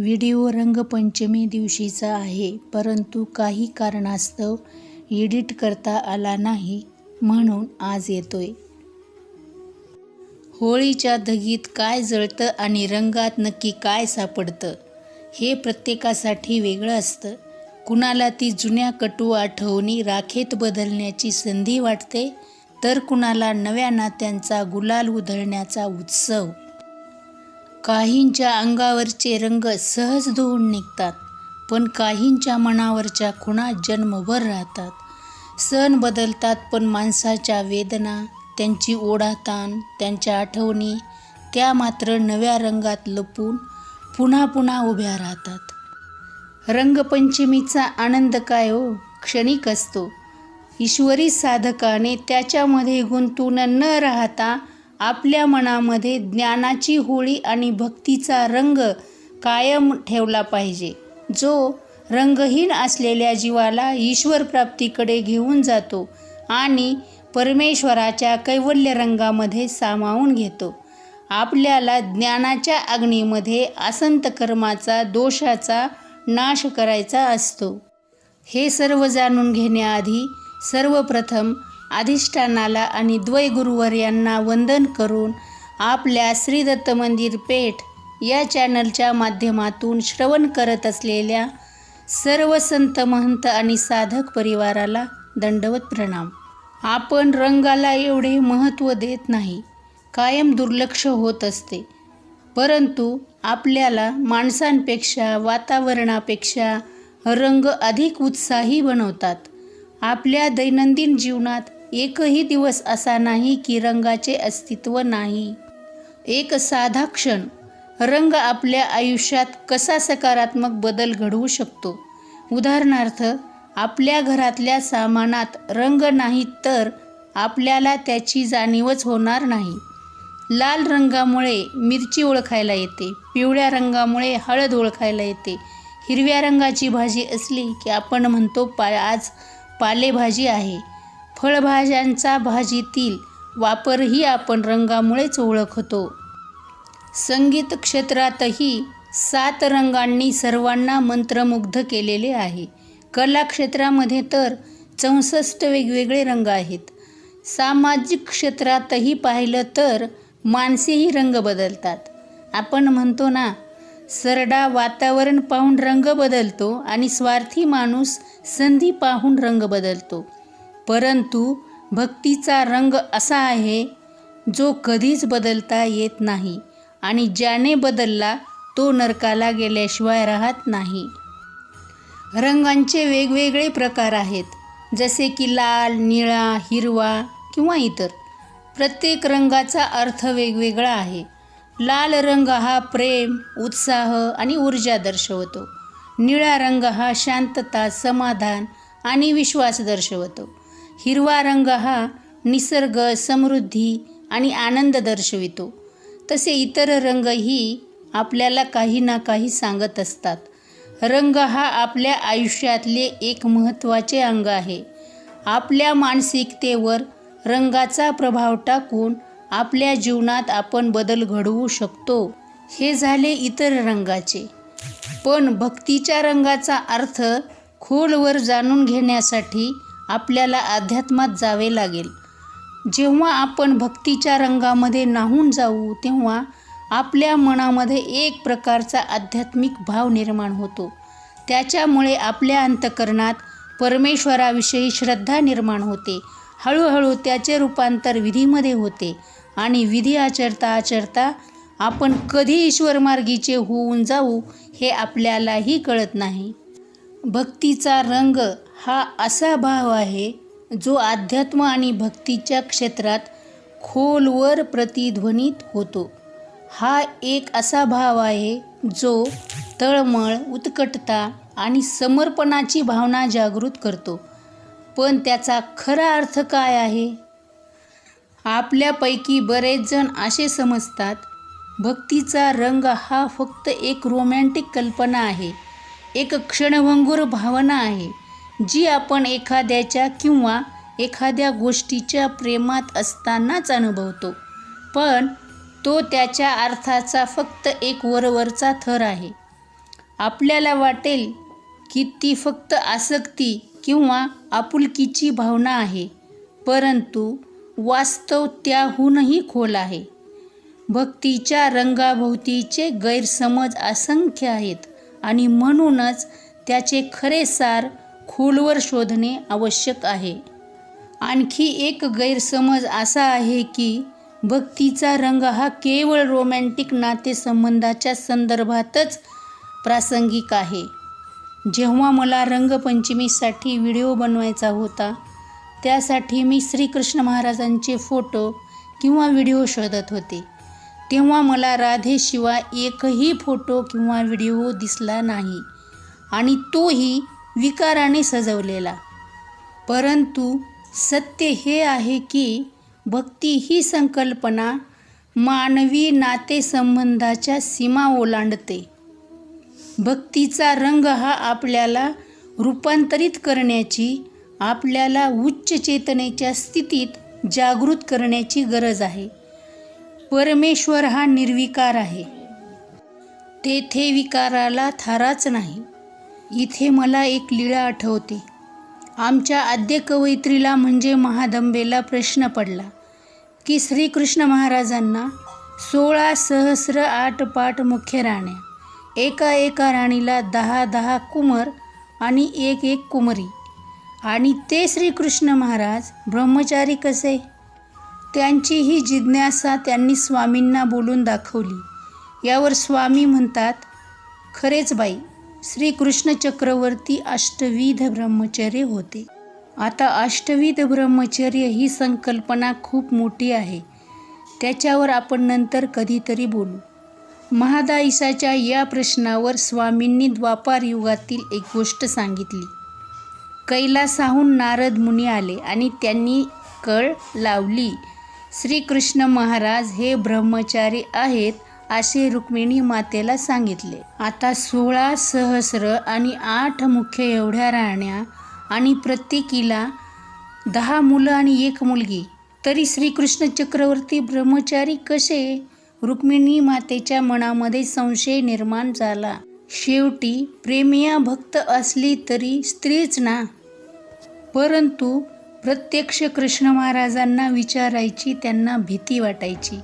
Video Rangpanchami दिवशीचा आहे परंतु काही कारणास्तव एडिट करता आला नाही म्हणून आज येतोय. होळीच्या धगीत काय जळतं आणि रंगात नक्की काय सापडतं हे प्रत्येकासाठी वेगळं असतं. कुणाला ती जुन्या कटू आठवणी राखेत बदलण्याची संधी वाटते तर कुणाला नव्या नात्यांचा गुलाल उधळण्याचा उत्सव. काहींच्या अंगावरचे रंग सहज धुवून निघतात पण काहींच्या मनावरच्या खुणा जन्मभर राहतात. सण बदलतात पण माणसाच्या वेदना, त्यांची ओढाताण, त्यांच्या आठवणी त्या मात्र नव्या रंगात लपून पुन्हा पुन्हा उभ्या राहतात. रंगपंचमीचा आनंद काय हो, क्षणिक असतो. ईश्वरी साधकाने त्याच्यामध्ये गुंतून न राहता आपल्या मनामध्ये ज्ञानाची होळी आणि भक्तीचा रंग कायम ठेवला पाहिजे, जो रंगहीन असलेल्या जीवाला ईश्वरप्राप्तीकडे घेऊन जातो आणि परमेश्वराच्या कैवल्य रंगामध्ये सामावून घेतो. आपल्याला ज्ञानाच्या अग्नीमध्ये असंत कर्माचा, दोषाचा नाश करायचा असतो. हे सर्व जाणून घेण्याआधी सर्वप्रथम अधिष्ठानाला आणि द्वैगुरुवर्यांना वंदन करून आपल्या श्रीदत्त मंदिर पेठ या चॅनलच्या माध्यमातून श्रवण करत असलेल्या सर्व संत महंत आणि साधक परिवाराला दंडवत प्रणाम. आपण रंगाला एवढे महत्त्व देत नाही. कायम दुर्लक्ष होत असते. परंतु आपल्याला माणसांपेक्षा, वातावरणापेक्षा रंग अधिक उत्साही बनवतात. आपल्या दैनंदिन जीवनात एकही दिवस असा नाही की रंगाचे अस्तित्व नाही. एक साधा क्षण रंग आपल्या आयुष्यात कसा सकारात्मक बदल घडवू शकतो. उदाहरणार्थ आपल्या घरातल्या सामानात रंग नाही तर आपल्याला त्याची जाणीवच होणार नाही. लाल रंगामुळे मिरची ओळखायला येते, पिवळ्या रंगामुळे हळद ओळखायला येते, हिरव्या रंगाची भाजी असली की आपण म्हणतो पा आज पालेभाजी आहे. फळभाज्यांचा भाजीतील वापरही आपण रंगामुळेच ओळखतो. संगीत क्षेत्रातही सात रंगांनी सर्वांना मंत्रमुग्ध केलेले आहे. कला क्षेत्रामध्ये तर चौसष्ट वेगवेगळे रंग आहेत. सामाजिक क्षेत्रातही पाहिलं तर माणसेही रंग बदलतात. आपण म्हणतो ना, सरडा वातावरण पाहून रंग बदलतो आणि स्वार्थी माणूस संधी पाहून रंग बदलतो. परंतु भक्तीचा रंग असा आहे, जो कधीच बदलता येत नाही आणि ज्याने बदलला तो नरकाला गेल्याशिवाय राहत नाही. रंगांचे वेगवेगळे प्रकार आहेत. जसे की लाल, निळा, हिरवा किंवा इतर. प्रत्येक रंगाचा अर्थ वेगवेगळा आहे. लाल रंग हा प्रेम, उत्साह आणि ऊर्जा दर्शवतो. निळा रंग हा शांतता, समाधान आणि विश्वास दर्शवतो. हिरवा रंग हा निसर्ग, समृद्धी आणि आनंद दर्शवितो. तसे इतर रंगही आपल्याला काही ना काही सांगत असतात. रंग हा आपल्या आयुष्यातले एक महत्त्वाचे अंग आहे. आपल्या मानसिकतेवर रंगाचा प्रभाव टाकून आपल्या जीवनात आपण बदल घडवू शकतो. हे झाले इतर रंगाचे पण भक्तीच्या रंगाचा अर्थ खोलवर जाणून घेण्यासाठी आपल्याला अध्यात्मात जावे लागेल. जेव्हा आपण भक्तीच्या रंगामध्ये नाहून जाऊ तेव्हा आपल्या मनामध्ये एक प्रकारचा आध्यात्मिक भाव निर्माण होतो. त्याच्यामुळे आपल्या अंतःकरणात परमेश्वराविषयी श्रद्धा निर्माण होते. हळूहळू त्याचे रूपांतर विधीमध्ये होते आणि विधी आचरता आचरता आपण कधी ईश्वरमार्गीचे होऊन जाऊ हे आपल्यालाही कळत नाही. भक्तीचा रंग हा असा भाव आहे, जो अध्यात्म आणि भक्तीच्या क्षेत्रात खोलवर प्रतिध्वनित होतो. हा एक असा भाव आहे, जो तळमळ, उत्कटता आणि समर्पणाची भावना जागृत करतो. पण त्याचा खरा अर्थ काय आहे? आपल्यापैकी बरेच जण असे समजतात, भक्तीचा रंग हा फक्त एक रोमॅन्टिक कल्पना आहे, एक क्षणभंगूर भावना आहे, जी आपण एखाद्याच्या किंवा एखाद्या गोष्टीच्या प्रेमात असतानाच अनुभवतो. पण तो त्याच्या अर्थाचा फक्त एक वरवरचा थर आहे. आपल्याला वाटेल की ती फक्त आसक्ती किंवा आपुलकीची भावना आहे परंतु वास्तव त्याहूनही खोल आहे भक्तीच्या रंगाभोवतीचे गैरसमज असंख्य आहेत आणि म्हणूनच त्याचे खरे सार खोलवर शोधणे आवश्यक आहे. आणखी एक गैरसमज असा आहे की भक्तीचा रंग हा केवळ रोमॅन्टिक नातेसंबंधाच्या संदर्भातच प्रासंगिक आहे. जेव्हा मला रंगपंचमीसाठी व्हिडिओ बनवायचा होता त्यासाठी मी श्रीकृष्ण महाराजांचे फोटो किंवा व्हिडिओ शोधत होते. तेव्हा मला राधेशिवाय एकही फोटो किंवा व्हिडिओ दिसला नाही आणि तोही विकाराने सजवलेला. परंतु सत्य हे आहे की भक्ती ही संकल्पना मानवी नातेसंबंधाच्या सीमा ओलांडते. भक्तीचा रंग हा आपल्याला रूपांतरित करण्याची आपल्याला उच्च चेतनेच्या स्थितीत जागृत करण्याची गरज आहे. परमेश्वर हा निर्विकार आहे. तेथे विकाराला थाराच नाही. इथे मला एक लीळा आठवते. आमच्या आद्य कवयित्रीला म्हणजे महादंबेला प्रश्न पडला की श्रीकृष्ण महाराजांना सोळा सहस्र आठ पाठ मुख्य राण्या एका एका राणीला दहा दहा कुमर आणि एक एक कुमरी. आणि ते श्रीकृष्ण महाराज ब्रह्मचारी कसे? त्यांची ही जिज्ञासा त्यांनी स्वामींना बोलून दाखवली. यावर स्वामी म्हणतात खरेच बाई श्रीकृष्ण चक्रवर्ती अष्टविध ब्रह्मचर्य होते. आता अष्टविध ब्रह्मचर्य ही संकल्पना खूप मोठी आहे. त्याच्यावर आपण नंतर कधीतरी बोलू. महादाईसाच्या या प्रश्नावर स्वामींनी द्वापार युगातील एक गोष्ट सांगितली. कैलासाहून नारद मुनी आले आणि त्यांनी कळ लावली श्रीकृष्ण महाराज हे ब्रह्मचारी आहेत असे रुक्मिणी मातेला सांगितले. आता सोळा सहस्र आणि आठ मुख्य एवढ्या राहण्या आणि प्रत्येकीला दहा मुलं आणि एक मुलगी. तरी श्रीकृष्ण चक्रवर्ती ब्रह्मचारी कसे? रुक्मिणी मातेच्या मनामध्ये संशय निर्माण झाला. शेवटी प्रेमिया भक्त असली तरी स्त्रीच ना? परंतु प्रत्यक्ष कृष्ण महाराजांना विचारायची त्यांना भीती वाटायची.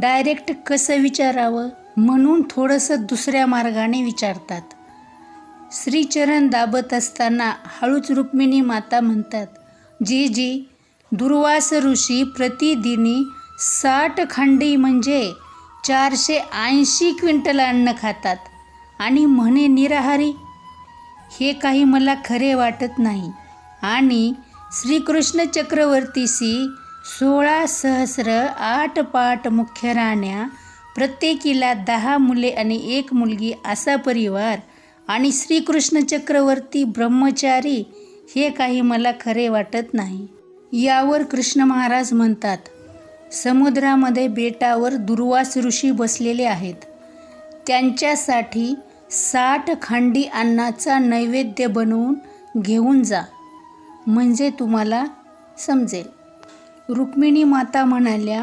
डायरेक्ट कसं विचारावं म्हणून थोडंसं दुसऱ्या मार्गाने विचारतात. श्रीचरण दाबत असताना हळूच रुक्मिणी माता म्हणतात जी जी दुर्वास ऋषी प्रतिदिनी साठ खांडी म्हणजे चारशे ऐंशी क्विंटल अन्न खातात आणि म्हणे निराहारी. हे काही मला खरे वाटत नाही. आणि श्रीकृष्ण चक्रवर्तीशी सोळा सहस्र आठ पाट मुख्य राण्या प्रत्येकीला दहा मुले आणि एक मुलगी असा परिवार. आणि श्रीकृष्ण चक्रवर्ती ब्रह्मचारी हे काही मला खरे वाटत नाही. यावर कृष्ण महाराज म्हणतात समुद्रामध्ये बेटावर दुर्वास ऋषी बसलेले आहेत. त्यांच्यासाठी साठ खांडी अन्नाचा नैवेद्य बनवून घेऊन जा. म्हणजे तुम्हाला समजेल. रुक्मिणी माता म्हणाल्या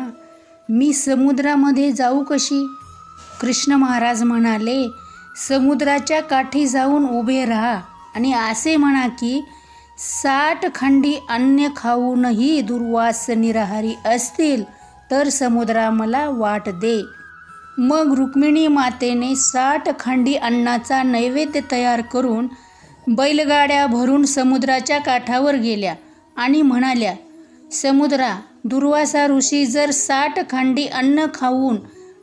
मी समुद्रामध्ये जाऊ कशी? कृष्ण महाराज म्हणाले समुद्राच्या काठी जाऊन उभे राहा आणि असे म्हणा की साठ खंडी अन्न खाऊनही दुर्वास निराहारी असतील तर समुद्रा मला वाट दे. मग रुक्मिणी मातेने साठ खंडी अन्नाचा नैवेद्य तयार करून बैलगाड्या भरून समुद्राच्या काठावर गेल्या आणि म्हणाल्या समुद्रा दुर्वासा ऋषी जर साठ खांडी अन्न खाऊन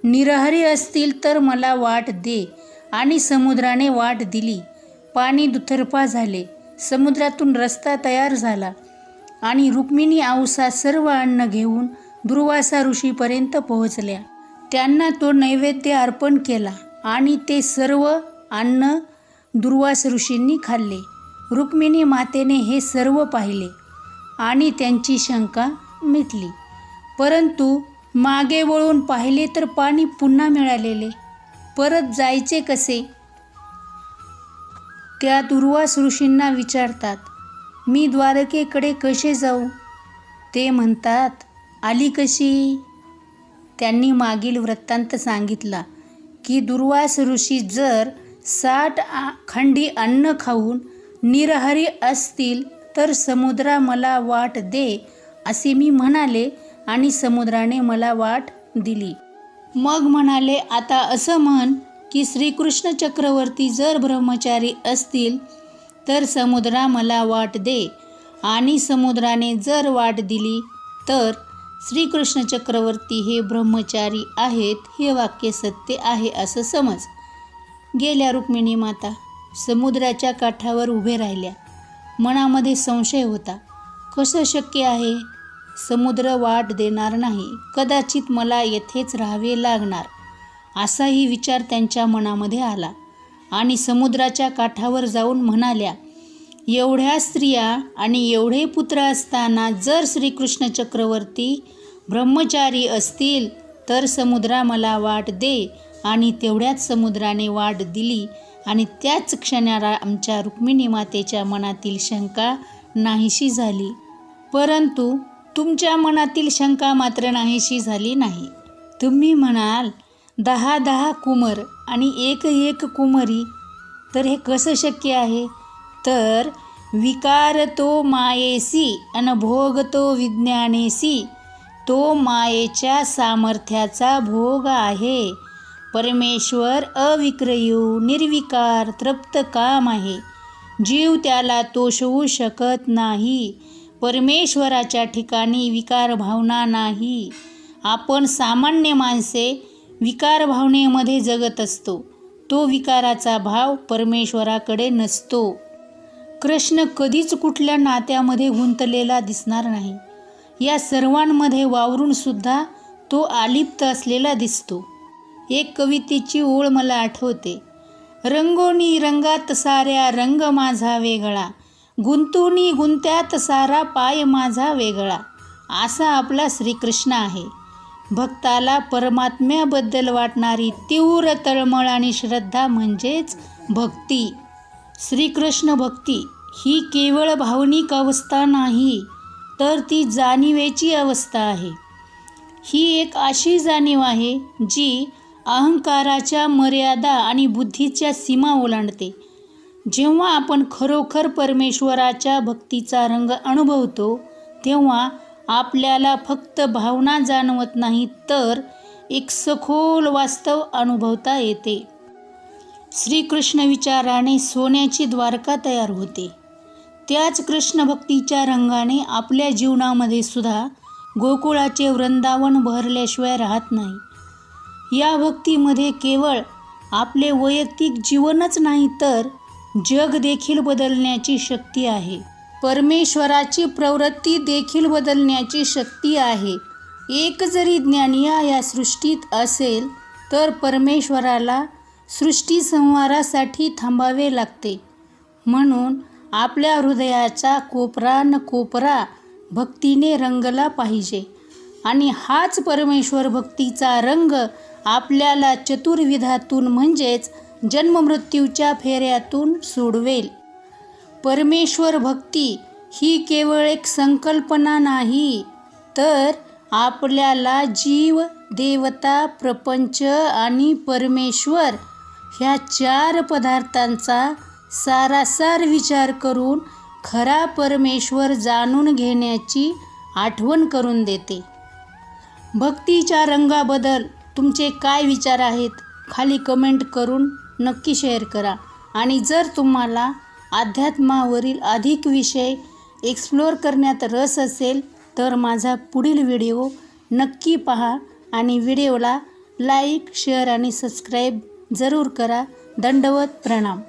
निरहरी असतील तर मला वाट दे आणि समुद्राने वाट दिली. पाणी दुथरपा झाले. समुद्रातून रस्ता तयार झाला आणि रुक्मिणी औसा सर्व अन्न घेऊन दुर्वासा ऋषीपर्यंत पोहोचल्या. त्यांना तो नैवेद्य अर्पण केला आणि ते सर्व अन्न दुर्वास ऋषींनी खाल्ले. रुक्मिणी मातेने हे सर्व पाहिले. आणि त्यांची शंका मिटली. परंतु मागे वळून पाहिले तर पाणी पुन्हा मिळालेले. परत जायचे कसे? त्या दुर्वास ऋषींना विचारतात मी द्वारकेकडे कसे जाऊ? ते म्हणतात आली कशी? त्यांनी मागील वृत्तांत सांगितला की दुर्वास ऋषी जर साठ खंडी अन्न खाऊन निरहरी असतील तर समुद्रा मला वाट दे असे मी म्हणाले आणि समुद्राने मला वाट दिली. मग म्हणाले आता असं म्हण की श्रीकृष्ण चक्रवर्ती जर ब्रह्मचारी असतील तर समुद्रा मला वाट दे आणि समुद्राने जर वाट दिली तर श्रीकृष्ण चक्रवर्ती हे ब्रह्मचारी आहेत हे वाक्य सत्य आहे असं समज. गेल्या रुक्मिणी माता समुद्राच्या काठावर उभे राहिल्या. मनामध्ये संशय होता. कसं शक्य आहे? समुद्र वाट देणार नाही. कदाचित मला येथेच राहावे लागणार. असाही विचार त्यांच्या मनामध्ये आला. आणि समुद्राच्या काठावर जाऊन म्हणाल्या एवढ्या स्त्रिया आणि एवढे पुत्र असताना जर श्रीकृष्ण चक्रवर्ती ब्रह्मचारी असतील तर समुद्रा मला वाट दे आणि तेवढ्याच समुद्राने वाट दिली आणि त्याच क्षणाला आमच्या रुक्मिणी मातेच्या मनातील शंका नाहीशी झाली. परंतु तुमच्या मनातील शंका मात्र नाहीशी झाली नाही. तुम्ही म्हणाल दहा दहा कुमर आणि एक एक कुमरी तर हे कसं शक्य आहे? तर विकार तो मायेसी अन भोग तो विज्ञानेसी तो मायेच्या सामर्थ्याचा भोग आहे. परमेश्वर अविक्रयू निर्विकार तृप्त काम आहे. जीव त्याला तोषवू शकत नाही. परमेश्वराच्या ठिकाणी विकार भावना नाही. आपण सामान्य माणसे विकार भावनेमध्ये जगत असतो. तो विकाराचा भाव परमेश्वराकडे नसतो. कृष्ण कधीच कुठल्या नात्यामध्ये गुंतलेला दिसणार नाही. या सर्वांमध्ये वावरून सुद्धा तो आलिप्त असलेला दिसतो. एक कवितेची ओळ मला आठवते. रंगोनी रंगात साऱ्या रंग माझा वेगळा. गुंतुनी गुंत्यात सारा पाय माझा वेगळा. असा आपला श्रीकृष्ण आहे. भक्ताला परमात्म्याबद्दल वाटणारी तीव्र तळमळ आणि श्रद्धा म्हणजेच भक्ती. श्रीकृष्ण भक्ती ही केवळ भावनिक अवस्था नाही तर ती जाणीवेची अवस्था आहे. ही एक अशी जाणीव आहे जी अहंकाराच्या मर्यादा आणि बुद्धीच्या सीमा ओलांडते. जेव्हा आपण खरोखर परमेश्वराच्या भक्तीचा रंग अनुभवतो तेव्हा आपल्याला फक्त भावना जाणवत नाही तर एक सखोल वास्तव अनुभवता येते. श्रीकृष्ण विचाराने सोन्याची द्वारका तयार होते. त्याच कृष्णभक्तीच्या रंगाने आपल्या जीवनामध्ये सुद्धा गोकुळाचे वृंदावन बहरल्याशिवाय राहत नाही. या भक्तीमध्ये केवळ आपले वैयक्तिक जीवनच नाही तर जग देखील बदलण्याची शक्ती आहे. परमेश्वराची प्रवृत्ती देखील बदलण्याची शक्ती आहे. एक जरी ज्ञानिया या सृष्टीत असेल तर परमेश्वराला सृष्टी संहारासाठी थांबावे लागते. म्हणून आपल्या हृदयाचा कोपरा न कोपरा भक्तीने रंगला पाहिजे. आणि हाच परमेश्वर भक्तीचा रंग आपल्याला चतुर्विधातून म्हणजेच जन्ममृत्यूच्या फेऱ्यातून सोडवेल. परमेश्वर भक्ती ही केवळ एक संकल्पना नाही तर आपल्याला जीव देवता प्रपंच आणि परमेश्वर ह्या चार पदार्थांचा सारासार विचार करून खरा परमेश्वर जाणून घेण्याची आठवण करून देते. भक्तीच्या रंगाबद्दल तुमचे काय विचार आहेत खाली कमेंट करून नक्की शेअर करा. आणि जर तुम्हाला अध्यात्मावरील अधिक विषय एक्सप्लोअर करण्यात रस असेल तर माझा पुढील व्हिडिओ नक्की पहा आणि व्हिडिओला लाईक शेअर आणि सबस्क्राईब जरूर करा. दंडवत प्रणाम.